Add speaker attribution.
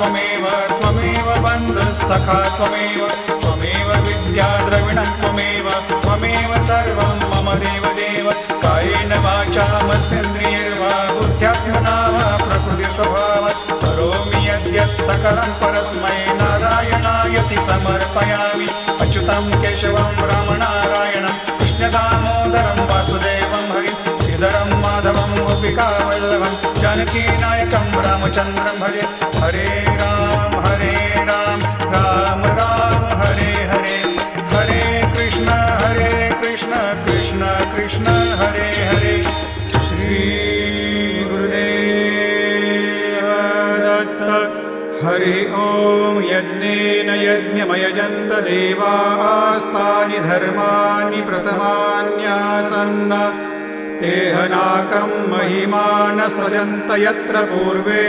Speaker 1: त्वमेव त्वमेव बन्धुः सखा, त्वमेव त्वमेव विद्या द्रविणं, त्वमेव त्वमेव सर्वं मम देवदेव। कायेन वाचा मनसेन्द्रियैर्वा बुद्ध्यात्मना वा प्रकृतिस्वभावात् करोमि यद्यत् सकलं परस्मै नारायणायति समर्पयामि अच्युतं केशवं रामनारायणं कृष्णदामोदरं माधवं गोपिकावल्लभं जानकीनायकं रामचन्द्रं भजे। हरे राम हरे राम राम राम, हरे हरे। हरे कृष्ण हरे कृष्ण कृष्ण कृष्ण, हरे हरे। श्री गुरुदेव दत्त हरि ॐ यज्ञेन यज्ञमयजन्त देवास्तानि धर्माणि प्रथमान्यासन्न। तेहनाकं महिमान सजन्त यत्र पूर्वे